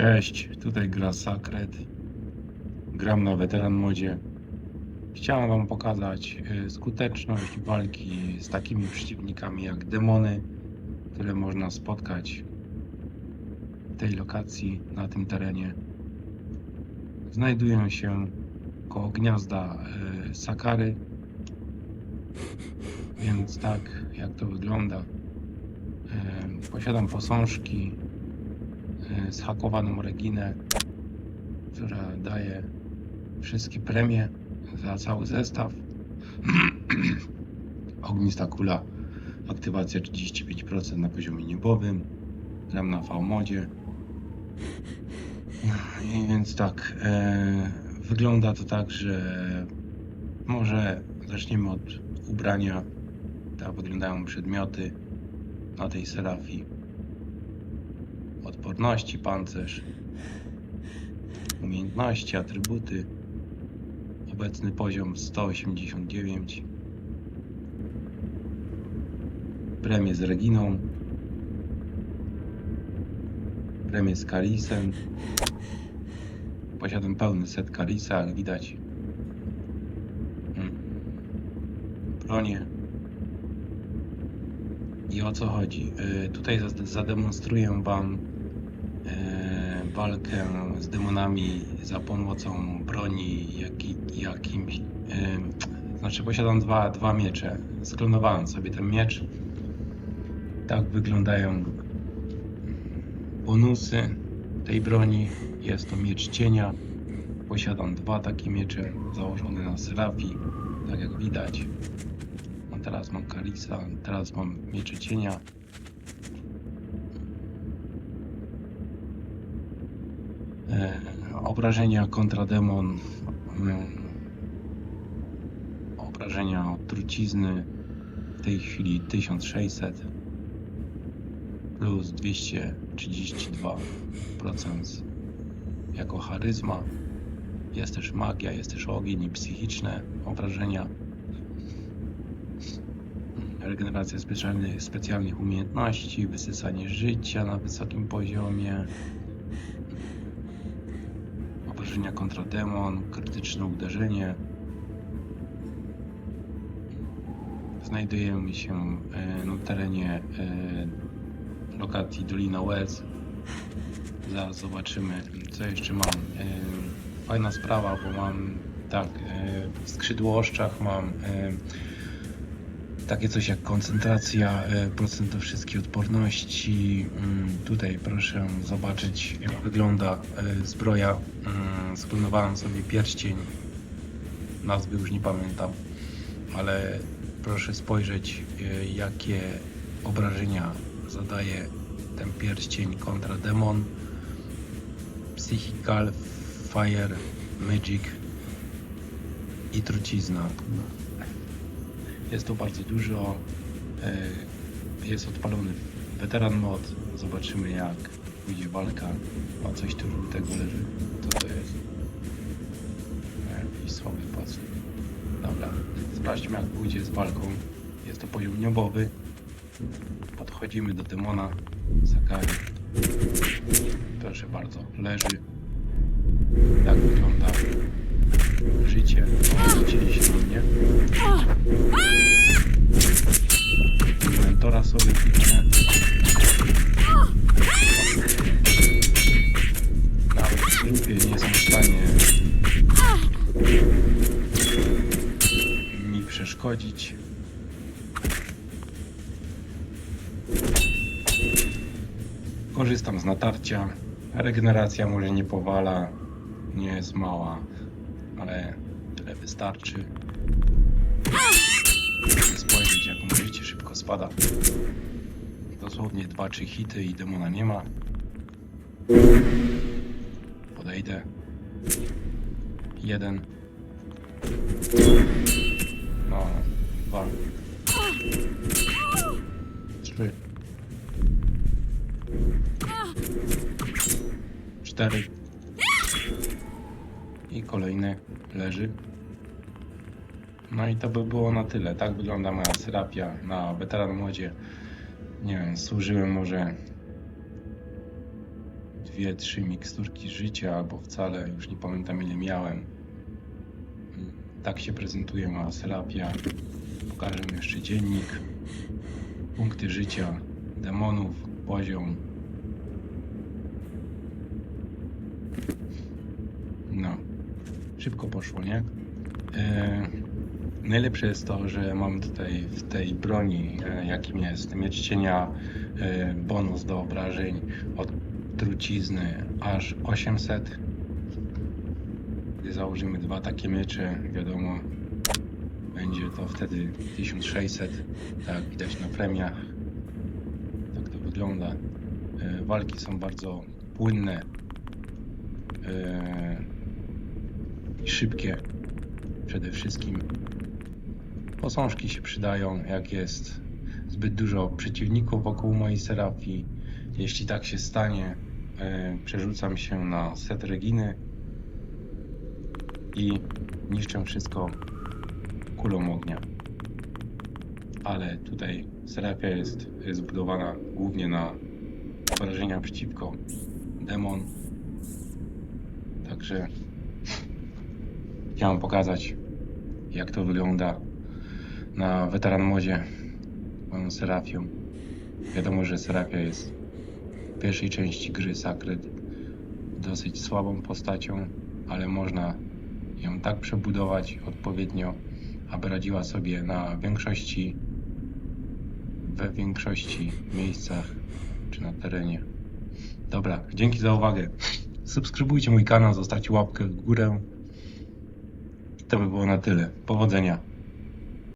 Cześć, tutaj gra Sacred. Gram na weteran modzie. Chciałem wam pokazać y, skuteczność walki z takimi przeciwnikami jak demony, które można spotkać w tej lokacji, na tym terenie. Znajdują się koło gniazda y, Sakary. Więc tak, jak to wygląda. Y, Posiadam posążki, zhakowaną Reginę, która daje wszystkie premie za cały zestaw. Ognista kula, aktywacja 35% na poziomie niebowym, gram na V-modzie. I więc tak, e, wygląda to tak, że może zaczniemy od ubrania. Tak wyglądają przedmioty na tej serafii odporności, pancerz, umiejętności, atrybuty. Obecny poziom 189. Premie z Reginą. Premie z Karisem. Posiadam pełny set Karisa, jak widać. Mm. Bronie. I o co chodzi? Y, Tutaj zade- zademonstruję Wam walkę z demonami za pomocą broni jaki, jakimś. E, znaczy, posiadam dwa, dwa miecze. Sklonowałem sobie ten miecz. Tak wyglądają bonusy tej broni. Jest to miecz cienia. Posiadam dwa takie miecze założone na serafii, tak jak widać. A teraz mam Kalisa, teraz mam miecze cienia. Obrażenia kontra demon. mm, Obrażenia od trucizny. W tej chwili 1600 plus 232% jako charyzma. Jest też magia, jest też ogień i psychiczne obrażenia. Regeneracja specjalnych, specjalnych umiejętności, wysysanie życia na wysokim poziomie, obrażenia kontra demon, krytyczne uderzenie. Znajdujemy się e, na terenie e, lokacji Dolina Łez. Zaraz zobaczymy, co jeszcze mam. E, Fajna sprawa, bo mam tak, w skrzydłoszczach mam takie coś jak koncentracja, e, procent do wszystkich odporności. Mm, Tutaj proszę zobaczyć, jak wygląda e, zbroja. Mm, Sklonowałem sobie pierścień. Nazwy już nie pamiętam, ale proszę spojrzeć, e, jakie obrażenia zadaje ten pierścień kontra demon. Psychical, Fire, Magic i trucizna. Jest to bardzo dużo. e, Jest odpalony weteran mod. Zobaczymy jak pójdzie walka. O coś tu żółtego leży. Co to jest? E, Jakiś słaby pas. Dobra, sprawdźmy jak pójdzie z walką. Jest to poziom. Podchodzimy do demona. Sakary. Proszę bardzo, leży. Tak wygląda życie. Widzieliście mnie. Mi przeszkodzić. Korzystam z natarcia. Regeneracja może nie powala, nie jest mała, ale tyle wystarczy. Spojrzeć, jak mu życie szybko spada. Dosłownie 2-3 hity i demona nie ma. Podejdę. Jeden. No, dwa. Trzy. Cztery. I kolejny leży. No i to by było na tyle. Tak wygląda moja serapia na weteran modzie. Nie wiem, służyłem może dwie, trzy miksturki życia, albo wcale, już nie pamiętam ile miałem. Tak się prezentuje moja terapia. Pokażę jeszcze dziennik, punkty życia, demonów, poziom. No, szybko poszło, nie? E, najlepsze jest to, że mam tutaj w tej broni, e, jakim jest miecz cienia, e, bonus do obrażeń od trucizny aż 800. Gdy założymy dwa takie miecze, wiadomo, będzie to wtedy 1600. Tak widać na premiach. Tak to wygląda. E, walki są bardzo płynne e, i szybkie przede wszystkim. Posążki się przydają, jak jest zbyt dużo przeciwników wokół mojej serafii. Jeśli tak się stanie, e, przerzucam się na set Reginy i niszczę wszystko kulą ognia. Ale tutaj serafia jest zbudowana głównie na obrażenia przeciwko demon. Także chciałem pokazać, jak to wygląda na weteran modzie moją Serafią. Wiadomo, że Serafia jest w pierwszej części gry Sacred dosyć słabą postacią, ale można ją tak przebudować odpowiednio, aby radziła sobie na większości we większości miejscach czy na terenie. Dobra, dzięki za uwagę. Subskrybujcie mój kanał, zostawcie łapkę w górę. To by było na tyle. Powodzenia.